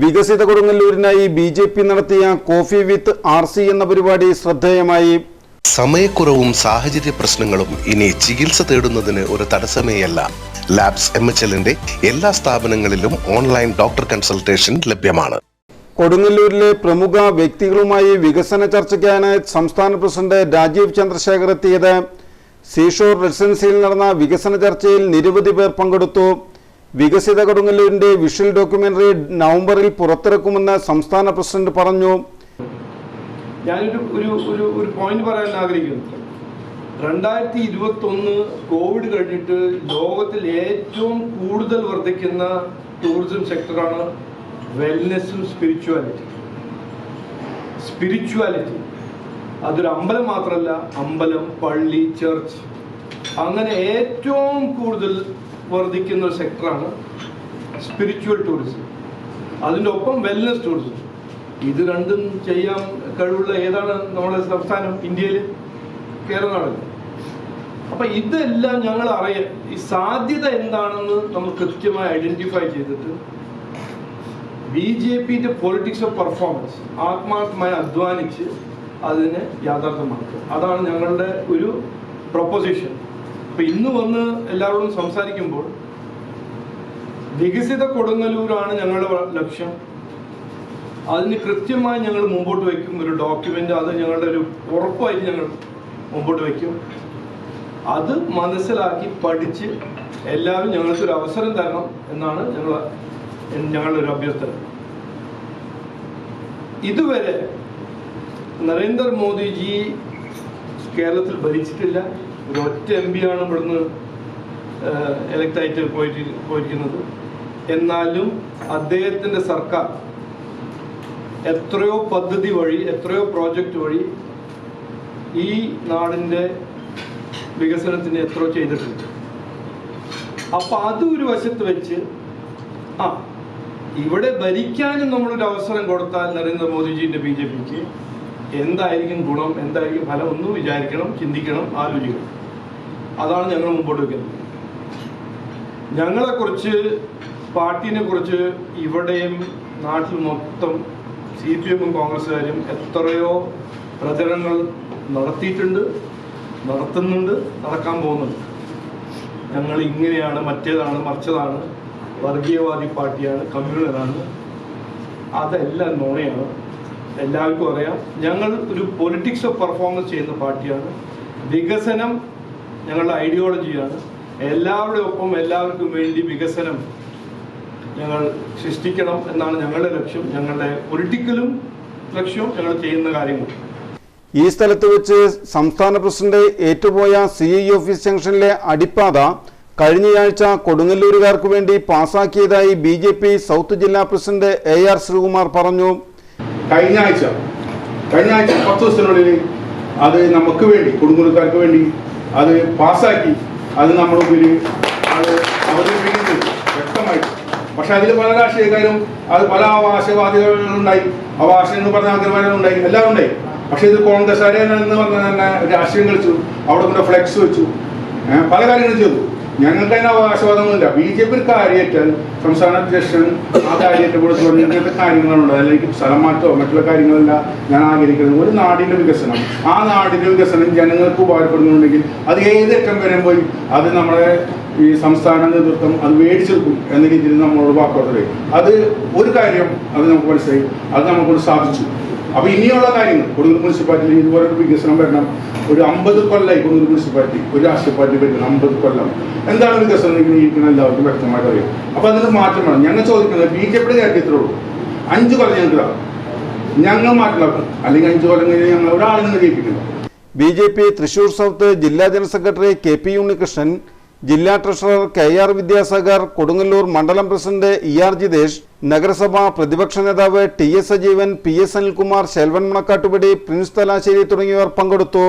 വികസിത കൊടുങ്ങല്ലൂരിനായി B J P നടത്തിയ കോഫി വിത്ത് ആർ സി എന്ന പരിപാടി ശ്രദ്ധേയമായി. സമയക്കുറവും സാഹചര്യ പ്രശ്നങ്ങളും ഇനി ചികിത്സ തേടുന്നതിന് ഒരു തടസ്സമേയല്ല. ലാബ്സ് എം എച്ച് എല്ലിന്റെ എല്ലാ സ്ഥാപനങ്ങളിലും ഓൺലൈൻ ഡോക്ടർ കൺസൾട്ടേഷൻ ലഭ്യമാണ്. കൊടുങ്ങല്ലൂരിലെ പ്രമുഖ വ്യക്തികളുമായി വികസന ചർച്ചയ്ക്കാണ് സംസ്ഥാന പ്രസിഡന്റ് രാജീവ് ചന്ദ്രശേഖർ എത്തിയത്. സീഷോർ റെസിഡൻസിയിൽ നടന്ന വികസന ചർച്ചയിൽ നിരവധി പേർ പങ്കെടുത്തു. വികസിത കൊടുങ്ങല്ലൂരിന്റെ വിഷ്വൽ ഡോക്യുമെന്ററി നവംബറിൽ പുറത്തിറക്കുമെന്ന് സംസ്ഥാന പ്രസിഡന്റ് പറഞ്ഞു. ഞാനൊരു ഒരു ഒരു ഒരു പോയിന്റ് പറയാൻ ആഗ്രഹിക്കുന്നു. രണ്ടായിരത്തി ഇരുപത്തി ഒന്ന് കോവിഡ് കഴിഞ്ഞിട്ട് ലോകത്തിൽ ഏറ്റവും കൂടുതൽ വർദ്ധിക്കുന്ന ടൂറിസം സെക്ടറാണ് വെൽനെസ്സും സ്പിരിച്വാലിറ്റി സ്പിരിച്വാലിറ്റി അതൊരു അമ്പലം മാത്രമല്ല അമ്പലം പള്ളി ചർച്ച് അങ്ങനെ ഏറ്റവും കൂടുതൽ വർദ്ധിക്കുന്ന ഒരു സെക്ടറാണ് സ്പിരിച്വൽ ടൂറിസം അതിന്റെ ഒപ്പം വെൽനസ് ടൂറിസം ഇത് രണ്ടും ചെയ്യാൻ കഴിവുള്ള ഏതാണ് നമ്മുടെ സംസ്ഥാനം? ഇന്ത്യയിൽ കേരളമാണല്ലോ അപ്പം ഇതെല്ലാം ഞങ്ങൾ അറിയാം ഈ സാധ്യത എന്താണെന്ന് നമ്മൾ കൃത്യമായി ഐഡന്റിഫൈ ചെയ്തിട്ട് ബി ജെ പിന്റെ പൊളിറ്റിക്സ് ഓഫ് പെർഫോമൻസ് ആത്മാർത്ഥമായി അധ്വാനിച്ച് അതിനെ യാഥാർത്ഥ്യമാക്കുക. അതാണ് ഞങ്ങളുടെ ഒരു പ്രൊപ്പോസിഷൻ അപ്പൊ ഇന്ന് വന്ന് എല്ലാവരോടും സംസാരിക്കുമ്പോൾ വികസിത കൊടുങ്ങല്ലൂരാണ് ഞങ്ങളുടെ ലക്ഷ്യം. അതിന് കൃത്യമായി ഞങ്ങൾ മുമ്പോട്ട് വെക്കും ഒരു ഡോക്യുമെന്റ് അത് ഞങ്ങളുടെ ഒരു ഉറപ്പായിട്ട് ഞങ്ങൾ മുമ്പോട്ട് വെക്കും അത് മനസ്സിലാക്കി പഠിച്ച് എല്ലാവരും ഞങ്ങൾക്ക് ഒരു അവസരം തരണം എന്നാണ് ഞങ്ങൾ ഞങ്ങളുടെ ഒരു അഭ്യർത്ഥന. ഇതുവരെ നരേന്ദ്രമോദിജി കേരളത്തിൽ ഭരിച്ചിട്ടില്ല. ഒരു ഒറ്റ എം ആണ് ഇവിടുന്ന് എലക്ട് ആയിട്ട് പോയിട്ട് പോയിരിക്കുന്നത്. എന്നാലും അദ്ദേഹത്തിന്റെ സർക്കാർ എത്രയോ പദ്ധതി വഴി എത്രയോ പ്രോജക്റ്റ് വഴി ഈ നാടിന്റെ വികസനത്തിന് എത്രയോ ചെയ്തിട്ടുണ്ട്. അപ്പം അത് ഒരു വശത്ത് വെച്ച് ആ ഇവിടെ ഭരിക്കാനും നമ്മളൊരു അവസരം കൊടുത്താൽ നരേന്ദ്രമോദിജിന്റെ ബി ജെ പിക്ക് എന്തായിരിക്കും ഗുണം എന്തായിരിക്കും ഫലം ഒന്ന് വിചാരിക്കണം ചിന്തിക്കണം ആലോചിക്കണം. അതാണ് ഞങ്ങൾ മുമ്പോട്ട് വെക്കുന്നത്. ഞങ്ങളെക്കുറിച്ച് പാർട്ടിനെ കുറിച്ച് ഇവിടെയും നാട്ടിൽ മൊത്തം സി പി എമ്മും കോൺഗ്രസ്സുകാരും എത്രയോ പ്രചരണങ്ങൾ നടത്തിയിട്ടുണ്ട് നടത്തുന്നുണ്ട് നടക്കാൻ പോകുന്നുണ്ട്. ഞങ്ങൾ ഇങ്ങനെയാണ് മറ്റേതാണ് മറിച്ചതാണ് വർഗീയവാദി പാർട്ടിയാണ് കമ്മ്യൂണലാണ്. അതെല്ലാം നുണയാണ്. എല്ലാവർക്കും അറിയാം. ഞങ്ങൾ ഒരു പൊളിറ്റിക്സ് ഓഫ് പെർഫോമൻസ് ചെയ്യുന്ന പാർട്ടിയാണ്. വികസനം ഞങ്ങളുടെ ഐഡിയോളജിയാണ് എല്ലാവരുടെ ഒപ്പം എല്ലാവർക്കും വേണ്ടി വികസനം ഞങ്ങൾ സൃഷ്ടിക്കണം എന്നാണ് ഞങ്ങളുടെ ലക്ഷ്യം. ഞങ്ങളുടെ പൊളിറ്റിക്കലും ലക്ഷ്യവും ഞങ്ങൾ ചെയ്യുന്ന കാര്യങ്ങൾ. ഈ സ്ഥലത്ത് വെച്ച് സംസ്ഥാന പ്രസിഡന്റ് ഏറ്റുപോയ സി ഐ ഓഫീസ് ജംഗ്ഷനിലെ അടിപ്പാത കഴിഞ്ഞയാഴ്ച കൊടുങ്ങല്ലൂരുകാർക്ക് വേണ്ടി പാസാക്കിയതായി ബി സൗത്ത് ജില്ലാ പ്രസിഡന്റ് എ ആർ ശ്രീകുമാർ പറഞ്ഞു. കഴിഞ്ഞ ആഴ്ച കഴിഞ്ഞ ആഴ്ച പത്ത് ദിവസത്തിനുള്ളിൽ അത് നമുക്ക് വേണ്ടി കുടുംബക്കാർക്ക് വേണ്ടി അത് പാസ്സാക്കി അത് നമ്മുടെ മുമ്പിൽ അത് അവതരിപ്പിക്കുന്നു. വ്യക്തമായിട്ട്. പക്ഷെ അതിൽ പല രാഷ്ട്രീയക്കാരും അത് പല അവകാശവാദികളുണ്ടായി അവകാശം എന്ന് പറഞ്ഞ അഗ്രവാനുണ്ടായി എല്ലാം ഉണ്ടായി. പക്ഷെ ഇത് കോൺഗ്രസ്സുകാരെ എന്ന് പറഞ്ഞ തന്നെ രാഷ്ട്രീയം കളിച്ചു. അവിടെ കൊണ്ട് ഫ്ലെക്സ് വെച്ചു. പല കാര്യങ്ങളും ചെയ്തു. ഞങ്ങൾക്ക് അതിന് അവകാശവാദമൊന്നുമില്ല. ബി ജെ പി കാര്യമായിട്ടാൽ സംസ്ഥാന അധ്യക്ഷൻ ആ കൊടുത്ത് പറഞ്ഞ ഇങ്ങനത്തെ കാര്യങ്ങളുണ്ട് അല്ലെങ്കിൽ സ്ഥലം മാറ്റമോ മറ്റുള്ള കാര്യങ്ങളല്ല ഞാൻ ആഗ്രഹിക്കുന്നത്. ഒരു നാടിന്റെ വികസനം. ആ നാടിന്റെ വികസനം ജനങ്ങൾക്ക് ഉപകാരപ്പെടുന്നുണ്ടെങ്കിൽ അത് ഏതറ്റം വരെ പോയി അത് നമ്മളെ ഈ സംസ്ഥാന നേതൃത്വം അത് മേടിച്ചെടുക്കും എന്ന രീതിയിൽ നമ്മളോട് വാക്കോട്ടത് അത് ഒരു കാര്യം അത് നമുക്ക് മനസ്സിലായി. അത് നമുക്കൊരു സാധിച്ചു അപ്പൊ ഇനിയുള്ള കാര്യങ്ങൾ. കൊടുങ്ങൂർ മുനിസിപ്പാലിറ്റിയിൽ ഇതുപോലെ ഒരു വികസനം വരണം. ഒരു അമ്പത് കൊല്ലമായി കൊടുങ്ങൂർ മുനിസിപ്പാലിറ്റി ഒരു രാഷ്ട്രീയപ്പാലിറ്റി വരുന്നത് അമ്പത് കൊല്ലം. എന്താണ് വികസനം ഇരിക്കുന്ന എല്ലാവർക്കും വ്യക്തമായിട്ട് അറിയാം. അപ്പൊ അതിന് മാറ്റം വേണം. ഞങ്ങൾ ചോദിക്കുന്നത് ബി ജെ പിയുടെ കാര്യത്തിലേ ഉള്ളൂ? അഞ്ച് കൊല്ലം ഞങ്ങൾക്ക് ഞങ്ങൾ മാറ്റണം അല്ലെങ്കിൽ അഞ്ച് കൊല്ലം കഴിഞ്ഞ് ഞങ്ങൾ ഒരാളെ നിന്ന് ജയിപ്പിക്കുന്നു B J P Thrissur south ജില്ലാ general secretary K P Unnikrishnan ജില്ലാ treasurer K R Vidyasagar Kodungallur മണ്ഡലം പ്രസിഡന്റ് ഇ ആർ ജിതേഷ് നഗരസഭാ പ്രതിപക്ഷ നേതാവ് T S Sajeevan P S Anilkumar Selvan Manakkattupadi prince Thalassery തുടങ്ങിയവർ പങ്കെടുത്തു.